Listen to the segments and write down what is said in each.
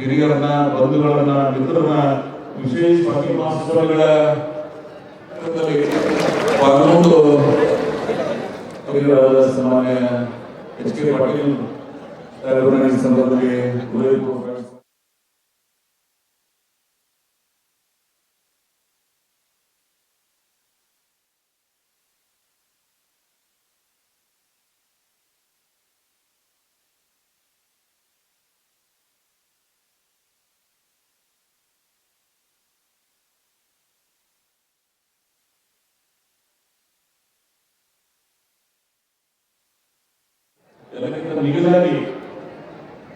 ಹಿರಿಯರನ್ನ ಬಂಧುಗಳನ್ನ ಮಿತ್ರರನ್ನ ವಿಶೇಷ ಪಾಲ್ಗೊಂಡು ಹಿರಿಯರಾದ ಸನ್ಮಾನ್ಯ ಎಚ್ ಕೆ ಪಾಟೀಲ್ ಸಂದರ್ಭದಲ್ಲಿ ಹೃದಯಪೂರ್ವಕ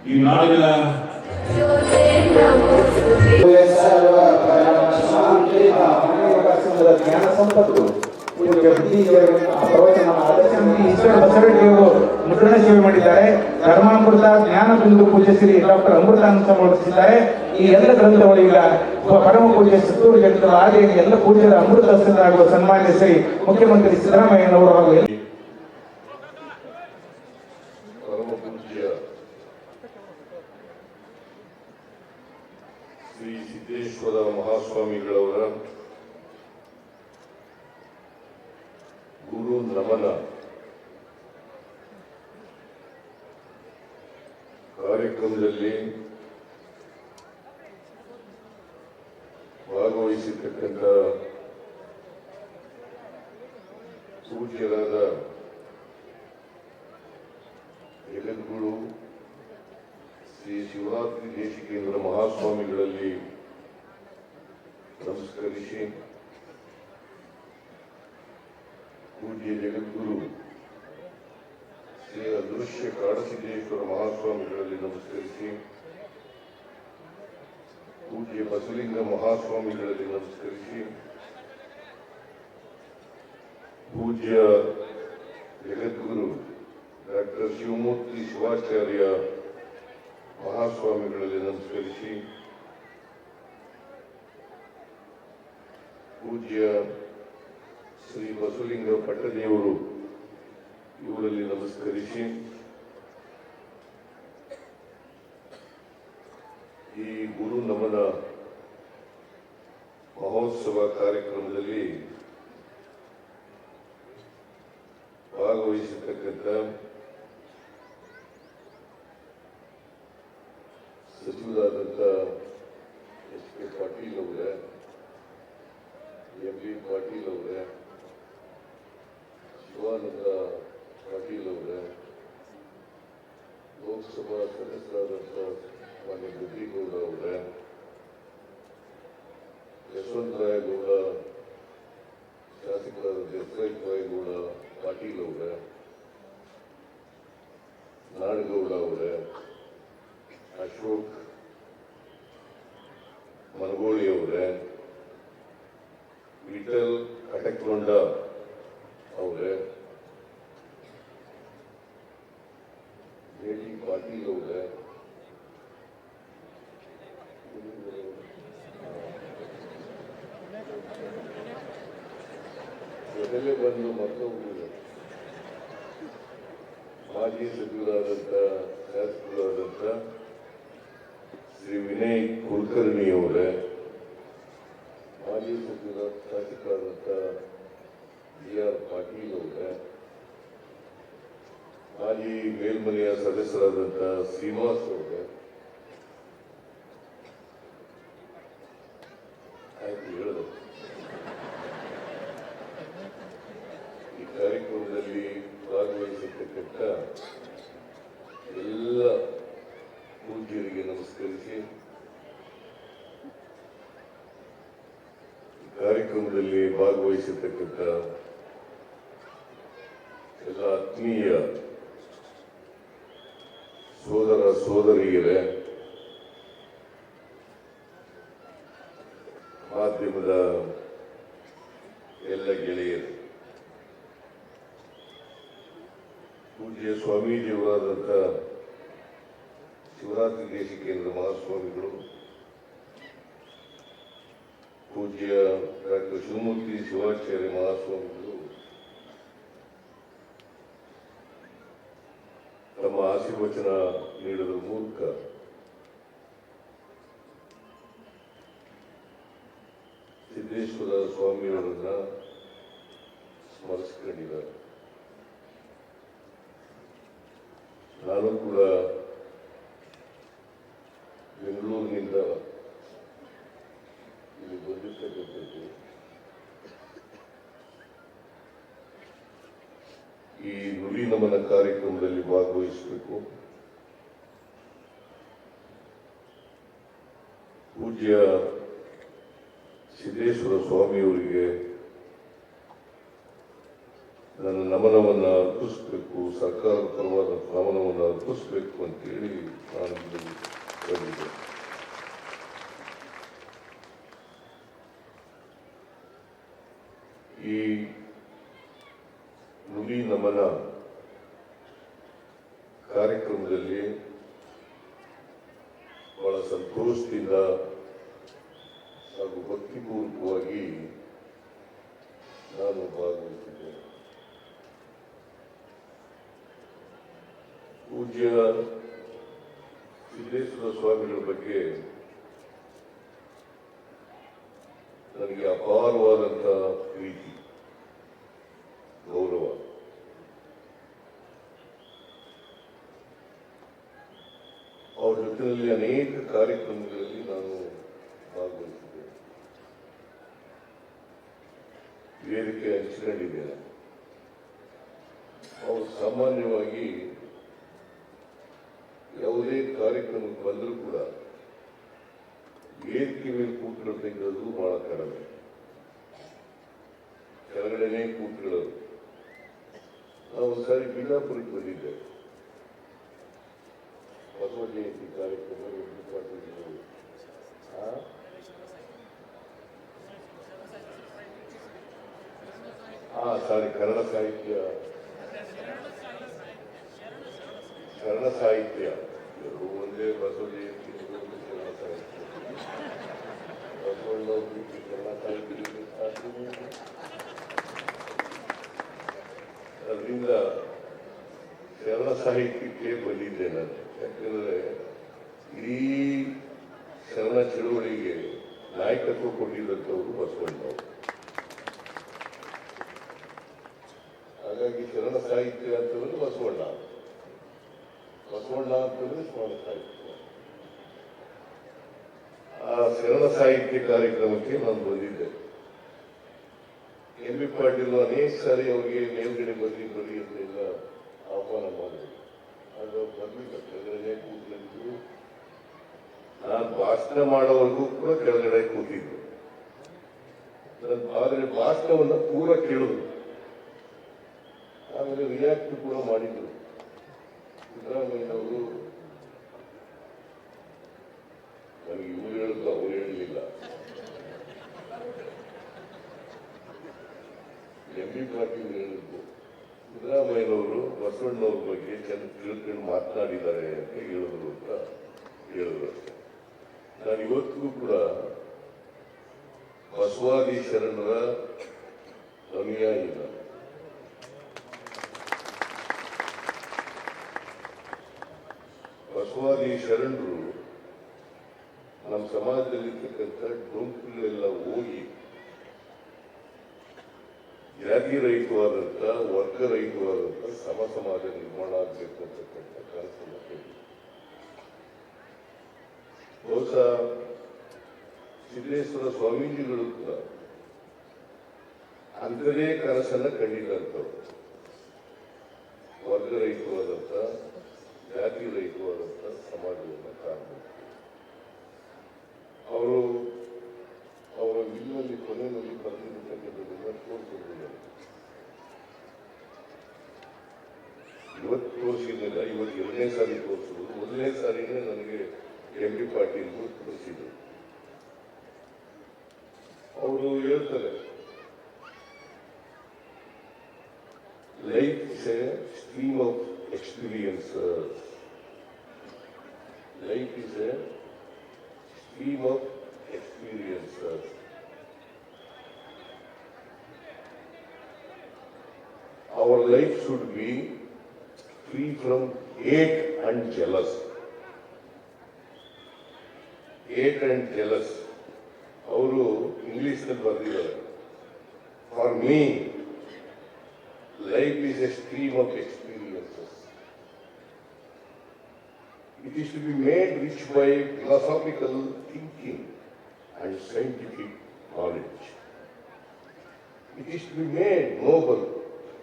ಈ ನಾಡಿನ ಸಂಪತ್ತು ಪೂಜ್ಯ ಈಶ್ವರ ಬಸವಣ್ಣವರು ಮುದ್ರಣ ಸೇವೆ ಮಾಡಿದ್ದಾರೆ. ಧರ್ಮಾಮೃತ ಜ್ಞಾನ ಬಿಂದು ಪೂಜೆ ಶ್ರೀ ಡಾಕ್ಟರ್ ಅಮೃತಾನಂದ ಮಾಡಿಸಿದ್ದಾರೆ ಈ ಎಲ್ಲ ಗ್ರಂಥಗಳು ಪರಮ ಪೂಜೆ ಸುತ್ತೂರು ಜಗತ್ತದ ಆದರೆ ಎಲ್ಲ ಪೂಜೆಗಳ ಅಮೃತ ಶ್ರೀ ಮುಖ್ಯಮಂತ್ರಿ ಸಿದ್ದರಾಮಯ್ಯನವರು ಹಾಗೂ ಎಲ್ಲ ಪರಮ ಪೂಜ್ಯ ಶ್ರೀ ಸಿದ್ದೇಶ್ವರ ಮಹಾಸ್ವಾಮಿಗಳವರ ಗುರು ನಮನ ಕಾರ್ಯಕ್ರಮದಲ್ಲಿ ಭಾಗವಹಿಸಿರ್ತಕ್ಕಂಥ ಪೂಜ್ಯರಾದ ಜಗದ್ಗುರು ಶ್ರೀ ಶಿವರಾತ್ರಿ ದೇಶಿಕೇಂದ್ರ ಮಹಾಸ್ವಾಮಿಗಳಲ್ಲಿ ನಮಸ್ಕರಿಸಿ. ಪೂಜ್ಯ ಜಗದ್ಗುರು ಅದೃಶ್ಯ ಕಾಡಸಿದ್ದೇಶ್ವರ ಮಹಾಸ್ವಾಮಿಗಳಲ್ಲಿ ನಮಸ್ಕರಿಸಿ, ಪೂಜ್ಯ ಬಸಲಿಂಗ ಮಹಾಸ್ವಾಮಿಗಳಲ್ಲಿ ನಮಸ್ಕರಿಸಿ, ಪೂಜ್ಯ ಜಗದ್ಗುರು ಡಾಕ್ಟರ್ ಶಿವಮೂರ್ತಿ ಶಿವಾಚಾರ್ಯ ಮಹಾಸ್ವಾಮಿಗಳಲ್ಲಿ ನಮಸ್ಕರಿಸಿ, ಪೂಜ್ಯ ಶ್ರೀ ಬಸಲಿಂಗ ಪಟ್ಟದೇವರು ಇವರಲ್ಲಿ ನಮಸ್ಕರಿಸಿ ಈ ಗುರು ನಮನ ಮಹೋತ್ಸವ ಕಾರ್ಯಕ್ರಮದಲ್ಲಿ ಭಾಗವಹಿಸತಕ್ಕಂಥ ಸಚಿವರಾದಂಥ ಎಸ್ ಕೆ ಪಾಟೀಲ್ ಅವರೇ, ಎಂ ಬಿ ಪಾಟೀಲ್ ಅವರೇ, ಶಿವಾನಂದ ಪಾಟೀಲ್ ಅವರೇ, ಲೋಕಸಭಾ ಸದಸ್ಯರಾದಂಥ ಮಾನ್ಯ ಗದ್ದಿಗೌಡ ಅವರೇ ಯಶವಂತರಾಯ ಗೌಡ ಶಾಸಕರಾದ ದೇಸಾಯಿ ಗೌಡ ಪಾಟೀಲ್ ಅವರೇ ನಾಡಗೌಡ ಅವರೇ ಅಶೋಕ್ ಮನಗೋಳಿ ಅವರೇ ವಿಠಲ್ ಕಟಕ್ಲೊಂಡ ಅವರೇ ಜೆ ಟಿ ಪಾಟೀಲ್ ಅವರೇ ಜೊತೆಲೆ ಬಂದು ಮತ್ತೊಬ್ಬರು ಮಾಜಿ ಸಚಿವರಾದಂಥ ಶಾಸಕರಾದಂಥ ಶ್ರೀ ವಿನಯ್ ಕುಲಕರ್ಣಿ ಅವರೇ ಮಾಜಿ ಸಚಿವರ ಶಾಸಕರಾದಂಥ ಬಿ ಆರ್ ಪಾಟೀಲ್ ಅವರೇ ಮಾಜಿ ಮೇಲ್ಮನೆಯ ಸದಸ್ಯರಾದಂಥ ಶ್ರೀನಿವಾಸ್ ಅವರೇ ಆಯ್ತು ಹೇಳಿದೆ ಈ ಕಾರ್ಯಕ್ರಮದಲ್ಲಿ ಭಾಗವಹಿಸಿರ್ತಕ್ಕಂಥ ಎಲ್ಲ ಪೂಜ್ಯರಿಗೆ ನಮಸ್ಕರಿಸಿ. ಕಾರ್ಯಕ್ರಮದಲ್ಲಿ ಭಾಗವಹಿಸಿರ್ತಕ್ಕಂಥ ಎಲ್ಲ ಆತ್ಮೀಯ ಸೋದರ ಸೋದರಿಯರೇ ತಮ್ಮ ಆಶೀರ್ವಚನ ನೀಡೋದ್ರ ಮೂಲಕ ಸಿದ್ದೇಶ್ವರ ಸ್ವಾಮಿಯವರನ್ನ ಸ್ಮರಿಸಿಕೊಂಡಿದ್ದಾರೆ. ನಾನು ಕೂಡ ನಮನ ಕಾರ್ಯಕ್ರಮದಲ್ಲಿ ಭಾಗವಹಿಸಬೇಕು. ಪೂಜ್ಯ ಸಿದ್ದೇಶ್ವರ ಸ್ವಾಮಿಯವರಿಗೆ ನನ್ನ ನಮನವನ್ನು ಅರ್ಪಿಸಬೇಕು ಸರ್ಕಾರದ ಪರವಾದ ನಮನವನ್ನು ಅರ್ಪಿಸಬೇಕು ಅಂತೇಳಿ ನಾನು ಬಂದಿದ್ದೆ ಈ ನುಡಿ ನಮನ ಕಾರ್ಯಕ್ರಮದಲ್ಲಿ ಬಹಳ ಸಂತೋಷದಿಂದ ಹಾಗೂ ಭಕ್ತಿಪೂರ್ವಕವಾಗಿ ನಾನು ಭಾಗವಹಿಸಿದ್ದೇನೆ ಪೂಜ್ಯ ಸಿದ್ದೇಶ್ವರ ಸ್ವಾಮಿಗಳ ಬಗ್ಗೆ ನನಗೆ ಅಪಾರವಾದಂಥ ಪ್ರೀತಿ, ಗೌರವ. ಅವ್ರ ಜೊತೆಯಲ್ಲಿ ಅನೇಕ ಕಾರ್ಯಕ್ರಮಗಳಲ್ಲಿ ನಾನು ಭಾಗವಹಿಸಿದ್ದೇನೆ. ವೇದಿಕೆ ಹಂಚಿಕೊಂಡಿದ್ದೇನೆ. ಅವರು ಸಾಮಾನ್ಯವಾಗಿ ಯಾವುದೇ ಕಾರ್ಯಕ್ರಮಕ್ಕೆ ಬಂದರೂ ಕೂಡ ವೇದಿಕೆ ಮೇಲೆ ಕೂತ್ಕೊಳ್ತಿರೋದು ಬಹಳ ಕಡಿಮೆ. ಕೆಳಗಡೆನೇ ಕೂತ್ಕೊಳ್ಳೋದು. ನಾವು ಒಂದ್ಸಾರಿ ಬಿಜಾಪುರಕ್ಕೆ ಬಂದಿದ್ದೆ. ಬಸವ ಜಯಂತಿ ಕಾರ್ಯಕ್ರಮ. ಆ? ಆ, ಸಾರಿ, ಕನ್ನಡ ಸಾಹಿತ್ಯ. ಕನ್ನಡ ಸಾಹಿತ್ಯ. ಒಂದೇ ಬಸವ ಜಯಂತಿ ಇದು ಒಂದು ಕನ್ನಡ ಸಾಹಿತ್ಯ ಸಾಧ್ಯವೇ ಅದರಿಂದ ಶರಣ ಸಾಹಿತ್ಯಕ್ಕೆ ಬಂದಿದ್ದೆ ನಾನು. ಯಾಕಂದ್ರೆ ಇಡೀ ಶರಣ ಚಳುವಳಿಗೆ ನಾಯಕತ್ವ ಕೊಟ್ಟಿದ್ದಂಥವ್ರು ಬಸವಣ್ಣವರು. ಹಾಗಾಗಿ ಶರಣ ಸಾಹಿತ್ಯ ಅಂತಂದ್ರೆ ಬಸವಣ್ಣ. ಬಸವಣ್ಣ ಅಂತಂದ್ರೆ ಶರಣ ಸಾಹಿತ್ಯ. ಶರಣ ಸಾಹಿತ್ಯ ಕಾರ್ಯಕ್ರಮಕ್ಕೆ ನಾನು ಬಂದಿದ್ದೆ. ಎಂ ಬಿ ಪಾಟೀಲ್ ಅನೇಕ ಸಾರಿ ಅವರಿಗೆ ಮೇಲ್ಗಡೆ ಬರ್ರಿ ಅಂತ ಅಂತೆಲ್ಲ ಆಹ್ವಾನ ಮಾಡಿದ್ರು. ಅದು ಬರ್ಲಿಲ್ಲ ಕೆಳಗಡೆ ಕೂತ್ಕೊಂಡಿದ್ರು ನಾನು ಭಾಷಣ ಮಾಡೋವರೆಗೂ ಕೂಡ ಕೆಳಗಡೆ ಕೂತಿದ್ರು ಆದ್ರೆ ಭಾಷಣವನ್ನ ಪೂರ ಕೇಳಿದ್ರು. ಆಮೇಲೆ ರಿಯಾಕ್ಟ್ ಕೂಡ ಮಾಡಿದ್ರು. ಸಿದ್ದರಾಮಯ್ಯನವರು ನನಗೆ ಇವ್ರು ಹೇಳಿದ್ರು ಅವ್ರು ಹೇಳಲಿಲ್ಲ ಎಂ ವಾಕಿಂಗ್ ಹೇಳಿದ್ದು ಸಿದ್ದರಾಮಯ್ಯನವರು ಬಸವಣ್ಣವ್ರ ಬಗ್ಗೆ ಚೆನ್ನಾಗಿ ತಿಳ್ಕೊಂಡು ಮಾತನಾಡಿದ್ದಾರೆ ಅಂತ ಹೇಳಿದ್ರು ಅಂತ ಹೇಳಿದ್ರು. ನಾನು ಇವತ್ತಿಗೂ ಕೂಡ ಬಸವಾದಿ ಶರಣರ ಅನುಯಾಯಿ ಬಸವಾದಿ ಶರಣರು ನಮ್ಮ ಸಮಾಜದಲ್ಲಿರ್ತಕ್ಕಂಥ ಡೊಂಕುಗಳೆಲ್ಲ ಹೋಗಿ ಜಾತಿ ರಹಿತವಾದಂಥ ವರ್ಗ ರಹಿತವಾದಂಥ ಸಮ ಸಮಾಜ ನಿರ್ಮಾಣ ಆಗಬೇಕು ಅಂತಕ್ಕಂಥ ಕನಸನ್ನು. ಬಹುಶಃ ಸಿದ್ದೇಶ್ವರ ಸ್ವಾಮೀಜಿಗಳು ಕೂಡ ಅಂಥದೇ ಕನಸನ್ನ ಕಂಡಿದ್ದಂಥವ್ರು ವರ್ಗ ರಹಿತವಾದಂಥ ಜಾತಿ ರಹಿತವಾದಂಥ ಸಮಾಜವನ್ನು ಕಾಣಬೇಕು ಅವರು ಅವರ ವಿಲ್ಲಲ್ಲಿ ಕೊನೆಯಲ್ಲಿ ಬರೆದಿರ್ತಕ್ಕಂಥದ್ದನ್ನ ತೋರಿಸಿದ್ರು ಇವತ್ತು ತೋರಿಸಿದ್ದಿಲ್ಲ ಇವತ್ತು ಎರಡನೇ ಸಾರಿ ತೋರಿಸಿದ್ರು. ಮೊದಲನೇ ಸಾರಿನೇ ನನಗೆ ಎಂ ಪಾರ್ಟಿ ಪಾಟೀಲ್ ತೋರಿಸಿದ್ರು. ಅವರು ಹೇಳ್ತಾರೆ life is a stream of experience life is a stream of experience Our life should be free from hate and jealous. Hate and jealous ಅವರು ಇಂಗ್ಲಿಷ್ನಲ್ಲಿ ಬರೆದಿದ್ದಾರೆ for me life is a stream of experiences it is to be made rich by philosophical thinking and scientific knowledge It is to be made noble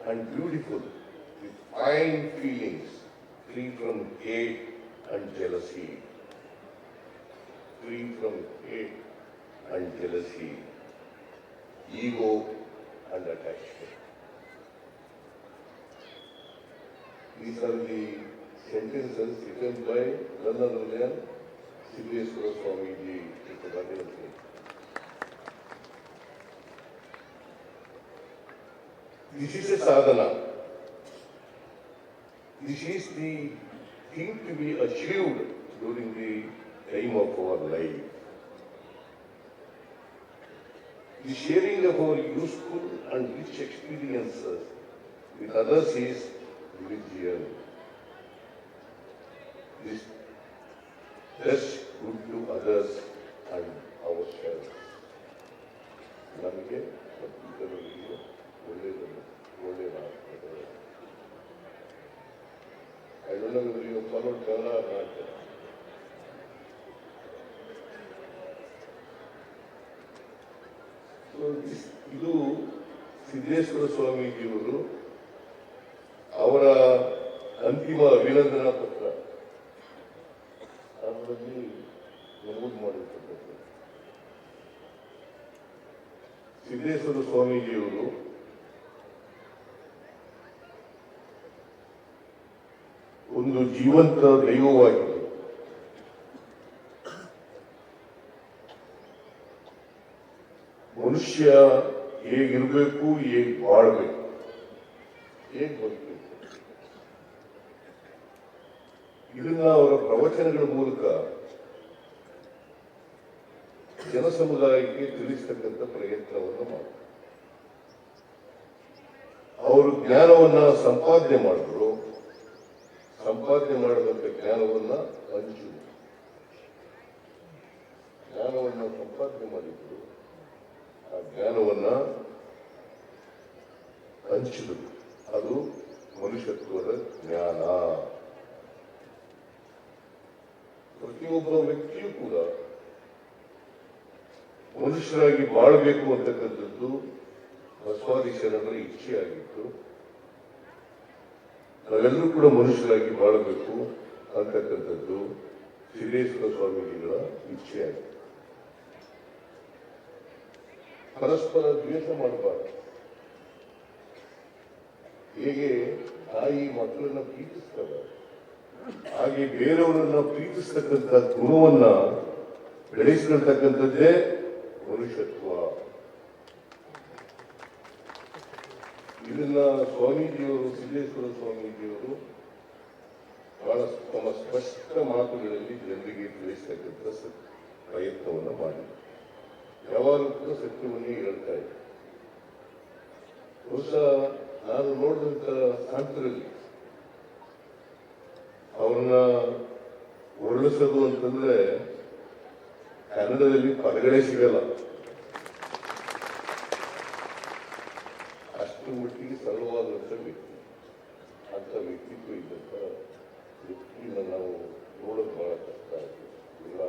and beautiful with fine feelings, free from hate and jealousy. Free from hate and jealousy, ego and attachment. These are the sentences written by none other than. This is a sadhana. This is the thing to be achieved during the time of our life. The sharing of our useful and rich experiences with others is religion. This does good to others and ಮನು colour ಇದು ಸಿದ್ದೇಶ್ವರ ಸ್ವಾಮೀಜಿಯವರು ಜೀವಂತ ದೈವವಾಗಿದೆ. ಮನುಷ್ಯ ಹೇಗಿರ್ಬೇಕು, ಹೇಗ್ ಬಾಳ್ಬೇಕು, ಹೇಗ್ ಬದುಕಬೇಕು. ಇದನ್ನ ಅವರ ಪ್ರವಚನಗಳ ಮೂಲಕ ಜನಸಮುದಾಯಕ್ಕೆ ತಿಳಿಸ್ತಕ್ಕಂಥ ಪ್ರಯತ್ನವನ್ನು ಮಾಡ್ತಾರೆ. ಅವರು ಜ್ಞಾನವನ್ನ ಸಂಪಾದನೆ ಮಾಡಿದ್ರು. ಸಂಪಾದನೆ ಮಾಡಬೇಕು, ಜ್ಞಾನವನ್ನ ಹಂಚು. ಜ್ಞಾನವನ್ನ ಸಂಪಾದನೆ ಮಾಡಿದ್ರು, ಆ ಜ್ಞಾನವನ್ನ ಹಂಚಿದರು. ಅದು ಮನುಷ್ಯತ್ವದ ಜ್ಞಾನ. ಪ್ರತಿಯೊಬ್ಬ ವ್ಯಕ್ತಿಯೂ ಕೂಡ ಮನುಷ್ಯರಾಗಿ ಬಾಳಬೇಕು ಅಂತಕ್ಕಂಥದ್ದು ಬಸವಾದೀಶರವರ ಇಚ್ಛೆಯಾಗಿತ್ತು. ನಾವೆಲ್ಲರೂ ಕೂಡ ಮನುಷ್ಯರಾಗಿ ಬಾಳಬೇಕು ಅಂತಕ್ಕಂಥದ್ದು ಸಿದ್ದೇಶ್ವರ ಸ್ವಾಮೀಜಿಗಳ ಇಚ್ಛೆಯಾಗಿತ್ತು ಪರಸ್ಪರ ದ್ವೇಷ ಮಾಡಬಾರ್ದು. ಹೇಗೆ ತಾಯಿ ಮಕ್ಕಳನ್ನ ಪ್ರೀತಿಸ್ತಾರೆ? ಹಾಗೆ ಬೇರೆಯವರನ್ನ ಪ್ರೀತಿಸ್ತಕ್ಕಂಥ ಗುಣವನ್ನ ಬೆಳೆಸಿಕೊಳ್ತಕ್ಕಂಥದ್ದೇ ಮನುಷ್ಯತ್ವ. ಇದನ್ನ ಸ್ವಾಮೀಜಿಯವರು, ಸಿದ್ದೇಶ್ವರ ಸ್ವಾಮೀಜಿಯವರು ಬಹಳ ತಮ್ಮ ಸ್ಪಷ್ಟ ಮಾತುಗಳಲ್ಲಿ ಜನರಿಗೆ ತಿಳಿಸ್ತಕ್ಕಂಥ ಪ್ರಯತ್ನವನ್ನು ಮಾಡಿ ಯಾವಾಗಲೂ ಕೂಡ ಸತ್ಯವನ್ನೇ ಹೇಳ್ತಾ ಇದೆ ಬಹುಶಃ ನಾನು ನೋಡಿದಂತ ಸಂತರಲ್ಲಿ ಅವ್ರನ್ನ ಹೊರಳಿಸೋದು ಅಂತಂದ್ರೆ ಕನ್ನಡದಲ್ಲಿ ಪದಗಳೇ ಸಿಗಲ್ಲ. ಅಷ್ಟು ಮಟ್ಟಿಗೆ ಸರಳವಾದಂಥ ವ್ಯಕ್ತಿ. ಅಂತ ವ್ಯಕ್ತಿತ್ವ ಇದ್ದಂಥ ವ್ಯಕ್ತಿನ ನಾವು ನೋಡೋದು ಬಹಳ ಕಷ್ಟ ಇಲ್ಲ.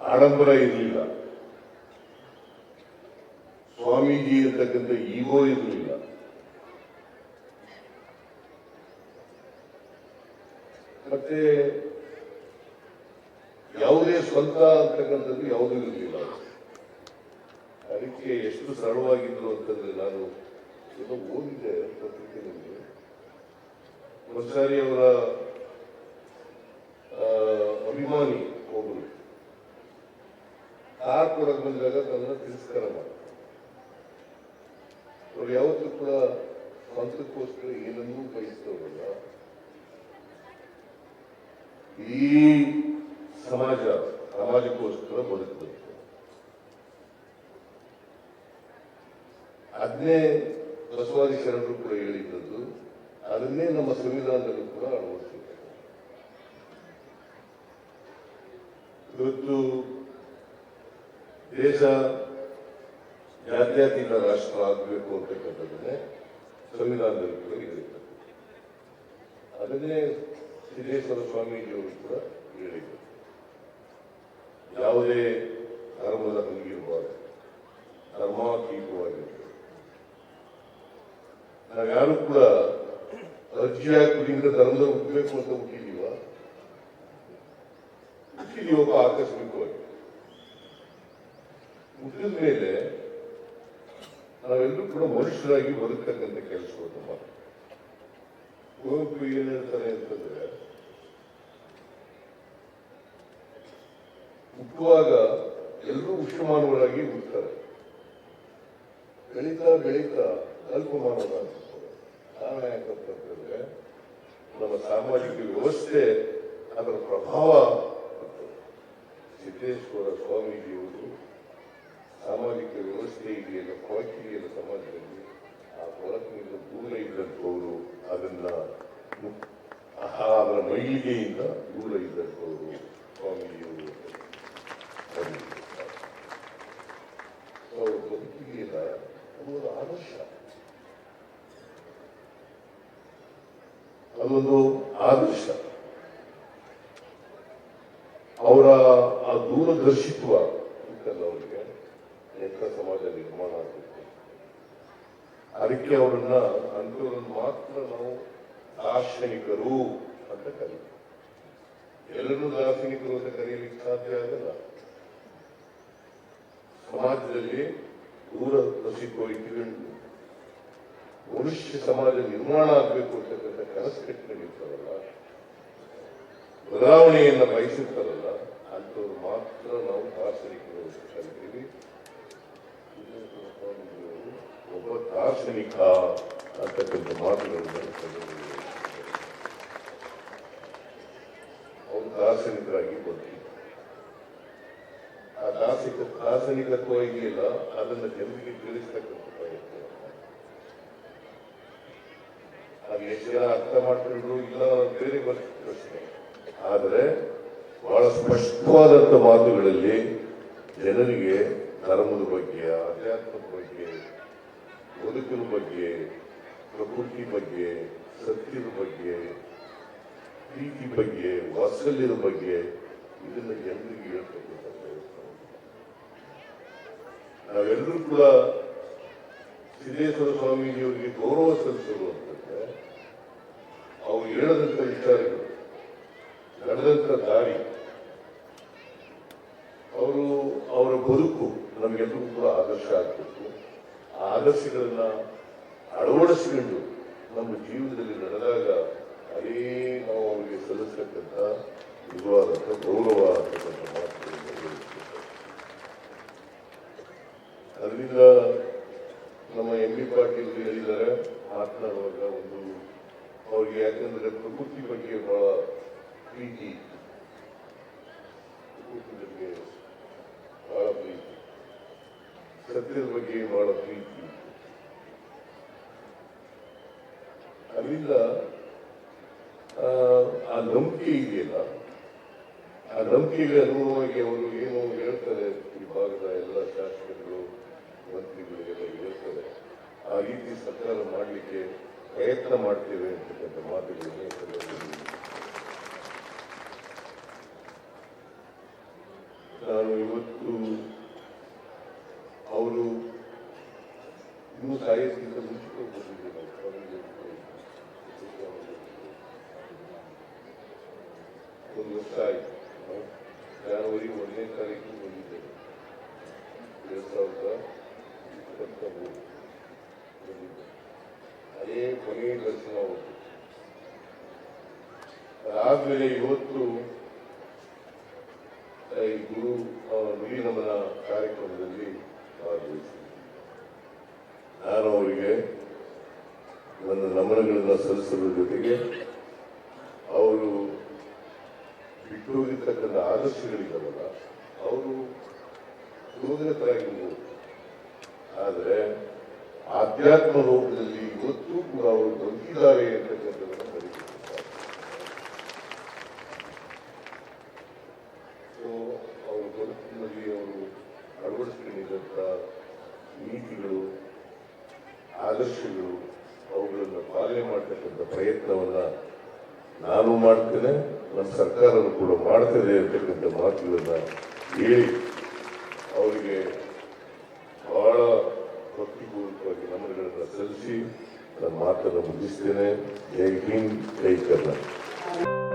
ಆಡಂಬರ ಇರಲಿಲ್ಲ. ಸ್ವಾಮೀಜಿ ಅಂತಕ್ಕಂಥ ಈಗೋ ಇರಲಿಲ್ಲ. ಮತ್ತೆ ಯಾವುದೇ ಸ್ವಂತ ಅಂತಕ್ಕಂಥದ್ದು ಯಾವುದೂ ಇರಲಿಲ್ಲ. ಅದಕ್ಕೆ ಎಷ್ಟು ಸರಳವಾಗಿದ್ರು ಅಂತಂದ್ರೆ ನಾನು ಏನೋ ಓದಿದ್ದೆ ಪತ್ರಿಕೆಯಲ್ಲಿ ಆ, ಅಭಿಮಾನಿ ಒಬ್ಬರು. ಕಾರ್ ಕೊಡಕ್ ಬಂದಾಗ ತನ್ನ ತಿರಸ್ಕಾರ ಮಾಡ್ತಾರೆ. ಅವ್ರು ಯಾವತ್ತೂ ಕೂಡ ಸ್ವಂತಕ್ಕೋಸ್ಕರ ಏನನ್ನೂ ಬಯಸ್ತವ್ರಲ್ಲ ಈ ಸಮಾಜ ಸಮಾಜಕ್ಕೋಸ್ಕರ ಬದುಕಬೇಕು. ಅದನ್ನೇ ಬಸವಾದಿ ಶರಣರು ಕೂಡ ಹೇಳಿದ್ದದ್ದು. ಅದನ್ನೇ ನಮ್ಮ ಸಂವಿಧಾನದಲ್ಲಿ ಕೂಡ ಅಳವಡಿಸಿದ್ದಾರೆ ಇವತ್ತು ದೇಶ ಜಾತ್ಯಾತೀತ ರಾಷ್ಟ್ರ ಆಗಬೇಕು ಅಂತಕ್ಕಂಥದ್ದನ್ನೇ ಸಂವಿಧಾನದಲ್ಲಿ ಕೂಡ ಹೇಳಿದ್ದಾರೆ ಅದನ್ನೇ ಸಿದ್ದೇಶ್ವರ ಸ್ವಾಮೀಜಿಯವರು ಕೂಡ ಹೇಳಿದರು. ಯಾವುದೇ ಧರ್ಮದ ಹಂಗಿರಬಾರದು ಧರ್ಮಾತೀತವಾಗಿರಬೇಕು. ನಾವ್ಯಾರು ಕೂಡ ಅರ್ಜಿ ಹಾಕುವುದರಿಂದ ಧರ್ಮದ ಹುಟ್ಟಬೇಕು ಅಂತ ಹುಟ್ಟಿದೀವ ಹುಟ್ಟಿದೀವಪ್ಪ ಆಕಸ್ಮಿಕವಾಗಿ ಹುಟ್ಟಿದ ಮೇಲೆ ನಾವೆಲ್ಲರೂ ಕೂಡ ಮನುಷ್ಯರಾಗಿ ಬದುಕತಕ್ಕಂಥ ಕೆಲಸಗಳು ಮಾಡಿ ಕುವೆಂಪು ಏನ್ ಹೇಳ್ತಾರೆ ಅಂತಂದ್ರೆ, ಹುಟ್ಟುವಾಗ ಎಲ್ಲರೂ ಉಷ್ಣಮಾನವರಾಗಿ ಹುಟ್ಟುತ್ತಾರೆ ಬೆಳೀತಾ ಬೆಳೀತಾ ಅಲ್ಪಮಾನವರಾಗ್ತಾರೆ. ಕಾರಣ ಯಾಕಪ್ಪ ಅಂತಂದ್ರೆ ನಮ್ಮ ಸಾಮಾಜಿಕ ವ್ಯವಸ್ಥೆ ಅದರ ಪ್ರಭಾವ. ಸಿದ್ದೇಶ್ವರ ಸ್ವಾಮೀಜಿಯವರು ಸಾಮಾಜಿಕ ವ್ಯವಸ್ಥೆ ಇದೆಯಲ್ಲ ಕೊಳಕಿದೆಯಲ್ಲ ಸಮಾಜದಲ್ಲಿ, ಆ ಕೊಳಕಿನಿಂದ ದೂರ ಇದ್ದಂಥವರು ಅದನ್ನ ಅದರ ಮೈಲಿಗೆಯಿಂದ ದೂರ ಇದ್ದಂಥವರು ಸ್ವಾಮೀಜಿಯವರು ಅವರು ಬದುಕಿದೆಯಲ್ಲ ಅವ್ರ ಆದರ್ಶ ಅದೊಂದು ಆದರ್ಶ. ಅವರ ಆ ದೂರದರ್ಶಿತ್ವ ಇತ್ತಲ್ಲ ಅವರಿಗೆ? ಎಂಥ ಸಮಾಜ ನಿರ್ಮಾಣ ಆಗಬೇಕು. ಅದಕ್ಕೆ ಅವರನ್ನ ಅಂಥವ್ರನ್ನ ಮಾತ್ರ ನಾವು ದಾರ್ಶನಿಕರು ಅಂತ ಕರೀತೀವಿ ಎಲ್ಲರೂ ದಾರ್ಶನಿಕರು ಅಂತ ಕರೆಯಲಿಕ್ಕೆ ಸಾಧ್ಯ ಆಗಲ್ಲ. ಸಮಾಜದಲ್ಲಿ ದೂರದರ್ಶಿತ್ವ ಇಟ್ಟುಕೊಂಡು ಮನುಷ್ಯ ಸಮಾಜ ನಿರ್ಮಾಣ ಆಗಬೇಕು ಅಂತಕ್ಕಂಥ ಕಟ್ಟಿಕೊಂಡಿರ್ತಾರಲ್ಲ ಬದಲಾವಣೆಯನ್ನ ಬಯಸಿರ್ತಾರಲ್ಲ, ಅಂಥವ್ರು ಮಾತ್ರ ನಾವು ದಾರ್ಶನಿಕರು ಅಂತ ಒಬ್ಬ ದಾರ್ಶನಿಕ ಅಂತಕ್ಕಂಥ ಮಾತುಗಳನ್ನು. ಅವರು ದಾರ್ಶನಿಕರಾಗಿ ಬಂದಿದ್ದಾರೆ ಆ ದಾರ್ಶನಿಕ, ದಾರ್ಶನಿಕತ್ವ ಇದೆಯಲ್ಲ, ಅದನ್ನು ಜನರಿಗೆ ತಿಳಿಸ್ತಕ್ಕಂಥ ಪ್ರಯತ್ನ ಅದು ಎಷ್ಟು ಜನ ಅರ್ಥ ಮಾಡ್ಕೊಂಡು ಇಲ್ಲ ಬೇರೆ ಪ್ರಶ್ನೆ. ಆದರೆ ಬಹಳ ಸ್ಪಷ್ಟವಾದಂಥ ಮಾತುಗಳಲ್ಲಿ ಜನರಿಗೆ ಧರ್ಮದ ಬಗ್ಗೆ, ಆಧ್ಯಾತ್ಮದ ಬಗ್ಗೆ, ಬದುಕಿನ ಬಗ್ಗೆ, ಪ್ರಕೃತಿ ಬಗ್ಗೆ, ಸತ್ಯದ ಬಗ್ಗೆ, ಪ್ರೀತಿ ಬಗ್ಗೆ, ವಾತ್ಸಲ್ಯದ ಬಗ್ಗೆ ಇದನ್ನ ಜನರಿಗೆ ಹೇಳ್ತಕ್ಕಂಥ ನಾವೆಲ್ಲರೂ ಕೂಡ ಸಿದ್ದೇಶ್ವರ ಸ್ವಾಮೀಜಿಯವರಿಗೆ ಗೌರವ ಅಂತಂದ್ರೆ ಅವ್ರು ಹೇಳದಂತ ವಿಚಾರಗಳು ನಡೆದಂತ ದಾರಿ. ಅವರು ಅವರ ಬದುಕು ನಮಗೆಲ್ಲರಿಗೂ ಕೂಡ ಆದರ್ಶ ಆಗಬೇಕು. ಆ ಆದರ್ಶಗಳನ್ನ ಅಳವಡಿಸಿಕೊಂಡು ನಮ್ಮ ಜೀವನದಲ್ಲಿ ನಡೆದಾಗ ಅದೇ ನಾವು ಅವರಿಗೆ ಸಲ್ಲಿಸತಕ್ಕಂಥ ನಿಜವಾದಂಥ ಗೌರವ ಅಂತಕ್ಕಂಥ ಮಾತುಗಳನ್ನು ಅದರಿಂದ ನಮ್ಮ ಎಂ ಬಿ ಪಾಟೀಲ್ ಹೇಳಿದ್ದಾರೆ ಮಾತನಾಡುವಾಗ ಒಂದು ಅವ್ರಿಗೆ ಯಾಕಂದ್ರೆ ಪ್ರಕೃತಿ ಬಗ್ಗೆ ಬಹಳ ಪ್ರೀತಿ. ಪ್ರಕೃತಿ ಬಗ್ಗೆ ಬಹಳ ಪ್ರೀತಿ ಸತ್ಯದ ಬಗ್ಗೆ ಬಹಳ ಪ್ರೀತಿ. ಅದರಿಂದ ಆ, ನಂಬಿಕೆ ಇದೆಯಲ್ಲ ಆ ನಂಬಿಕೆಗೆ ಅನುಗುಣವಾಗಿ ಅವರು ಏನು ಹೇಳ್ತಾರೆ ಈ ಭಾಗದ ಎಲ್ಲ ಶಾಸಕರು ಮಂತ್ರಿಗಳಿಗೆಲ್ಲ ಹೇಳ್ತಾರೆ ಆ ರೀತಿ ಸರ್ಕಾರ ಮಾಡಲಿಕ್ಕೆ ಪ್ರಯತ್ನ ಮಾಡ್ತೀವಿ ಅಂತಕ್ಕಂಥ ಮಾತುಗಳನ್ನು ಇರ್ತಕ್ಕಂಥ ಆದರ್ಶಗಳಿದಾವಲ್ಲ ಅವರು ಹೋಗಿರ್ಬೋದು ಆದರೆ ಆಧ್ಯಾತ್ಮ ಲೋಕದಲ್ಲಿ ಇವತ್ತು ಕೂಡ ಅವರು ಬಂದಿದ್ದಾರೆ ಅಂತ ಸೊ ಅವರು ಬದುಕಿನಲ್ಲಿ ಅವರು ನೀತಿಗಳು, ಆದರ್ಶಗಳು, ಅವುಗಳನ್ನು ಪಾಲನೆ ಮಾಡ್ತಕ್ಕಂಥ ಪ್ರಯತ್ನವನ್ನು ನಾನು ಮಾಡ್ತೇನೆ. ನಮ್ಮ ಸರ್ಕಾರ ಕೂಡ ಮಾಡ್ತದೆ ಅಂತಕ್ಕಂಥ ಮಾತುಗಳನ್ನ ಹೇಳಿ ಅವರಿಗೆ ಬಹಳ ಭಕ್ತಿಪೂರ್ವಕವಾಗಿ ನಮನಗಳನ್ನು ಸಲ್ಲಿಸಿ ನನ್ನ ಮಾತನ್ನು ಮುಗಿಸ್ತೇನೆ. ಜೈ ಹಿಂದ್, ಜೈ ಕರ್ನಾಟಕ.